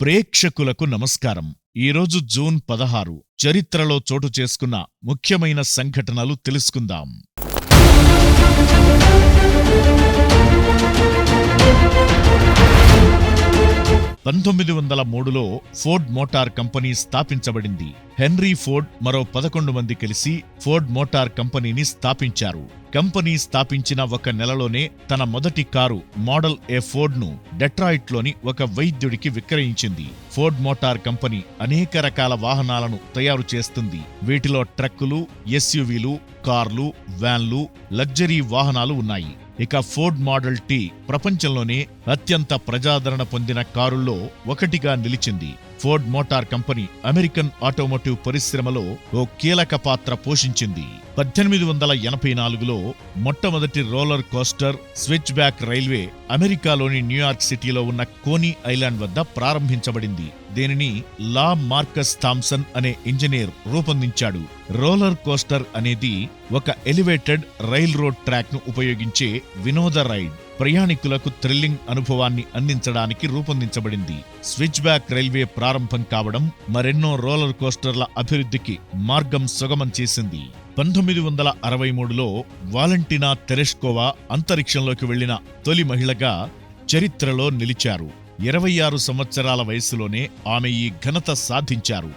ప్రేక్షకులకు నమస్కారం. ఈరోజు జూన్ పదహారు. చరిత్రలో చోటు చేసుకున్న ముఖ్యమైన సంఘటనలు తెలుసుకుందాం. పంతొమ్మిది వందల మూడులో ఫోర్డ్ మోటార్ కంపెనీ స్థాపించబడింది. హెన్రీ ఫోర్డ్ మరో పదకొండు మంది కలిసి ఫోర్డ్ మోటార్ కంపెనీని స్థాపించారు. కంపెనీ స్థాపించిన ఒక నెలలోనే తన మొదటి కారు మోడల్ ఏ ఫోర్డ్ను డెట్రాయిట్లోని ఒక వైద్యుడికి విక్రయించింది. ఫోర్డ్ మోటార్ కంపెనీ అనేక రకాల వాహనాలను తయారు చేస్తుంది. వీటిలో ట్రక్కులు ఎస్యూవీలు కార్లు వ్యాన్లు లగ్జరీ వాహనాలు ఉన్నాయి. ఇక ఫోర్డ్ మోడల్ టీ ప్రపంచంలోనే అత్యంత ప్రజాదరణ పొందిన కారుల్లో ఒకటిగా నిలిచింది. Ford Motor Company American automotive పరిశ్రమలో ఓ కీలక పాత్ర పోషించింది. పద్దెనిమిది వందల ఎనభై నాలుగులో మొట్టమొదటి roller coaster switchback railway అమెరికాలోని న్యూయార్క్ సిటీలో ఉన్న కోనీ ఐలాండ్ వద్ద ప్రారంభించబడింది. దీనిని లా మార్కస్ థామ్సన్ అనే ఇంజనీర్ రూపొందించాడు. రోలర్ కోస్టర్ అనేది ఒక ఎలివేటెడ్ రైల్ రోడ్ ట్రాక్ను ఉపయోగించే వినోద రైడ్. ప్రయాణికులకు థ్రిల్లింగ్ అనుభవాన్ని అందించడానికి రూపొందించబడింది. స్విచ్ బ్యాక్ రైల్వే ప్రారంభం కావడం మరెన్నో రోలర్ కోస్టర్ల అభివృద్ధికి మార్గం సుగమం చేసింది. పంతొమ్మిది వందల అరవై మూడులో వాలంటినా తెరెష్కోవా అంతరిక్షంలోకి వెళ్ళిన తొలి మహిళగా చరిత్రలో నిలిచారు. ఇరవై ఆరు సంవత్సరాల వయసులోనే ఆమె ఈ ఘనత సాధించారు.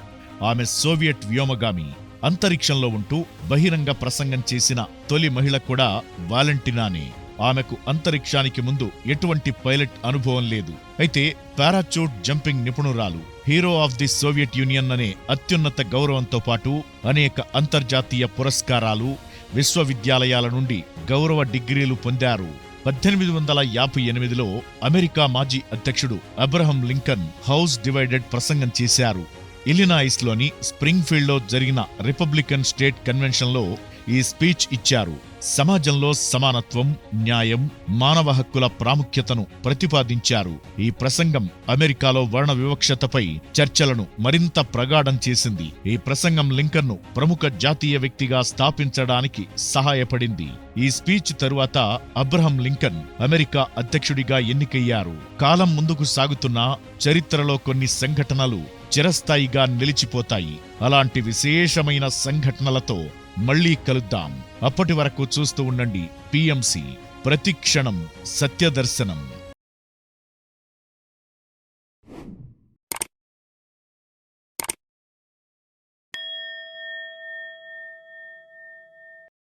ఆమె సోవియట్ వ్యోమగామి. అంతరిక్షంలో ఉంటూ బహిరంగ ప్రసంగం చేసిన తొలి మహిళ కూడా వాలంటినానే. ఆమెకు అంతరిక్షానికి ముందు ఎటువంటి పైలట్ అనుభవం లేదు. అయితే parachute jumping నిపుణురాలు hero of the Soviet Union అనే అత్యున్నత గౌరవంతో పాటు అనేక అంతర్జాతీయ పురస్కారాలు విశ్వవిద్యాలయాల నుండి గౌరవ డిగ్రీలు పొందారు. పద్దెనిమిది వందల యాభై ఎనిమిదిలో అమెరికా మాజీ అధ్యక్షుడు అబ్రహం లింకన్ హౌస్ డివైడెడ్ ప్రసంగం చేశారు. ఇలినాయిస్లోని స్ప్రింగ్ఫీల్డ్లో జరిగిన రిపబ్లికన్ స్టేట్ కన్వెన్షన్లో ఈ స్పీచ్ ఇచ్చారు. సమాజంలో సమానత్వం న్యాయం మానవ హక్కుల ప్రాముఖ్యతను ప్రతిపాదించారు. ఈ ప్రసంగం అమెరికాలో వర్ణ వివక్షతపై చర్చలను మరింత ప్రగాఢం చేసింది. ఈ ప్రసంగం లింకన్ను ప్రముఖ జాతీయ వ్యక్తిగా స్థాపించడానికి సహాయపడింది. ఈ స్పీచ్ తరువాత అబ్రహం లింకన్ అమెరికా అధ్యక్షుడిగా ఎన్నికయ్యారు. కాలం ముందుకు సాగుతున్న చరిత్రలో కొన్ని సంఘటనలు చిరస్థాయిగా నిలిచిపోతాయి. అలాంటి విశేషమైన సంఘటనలతో మళ్ళీ కలుద్దాం. అప్పటి వరకు చూస్తూ ఉండండి. పిఎంసి ప్రతి క్షణం సత్యదర్శనం.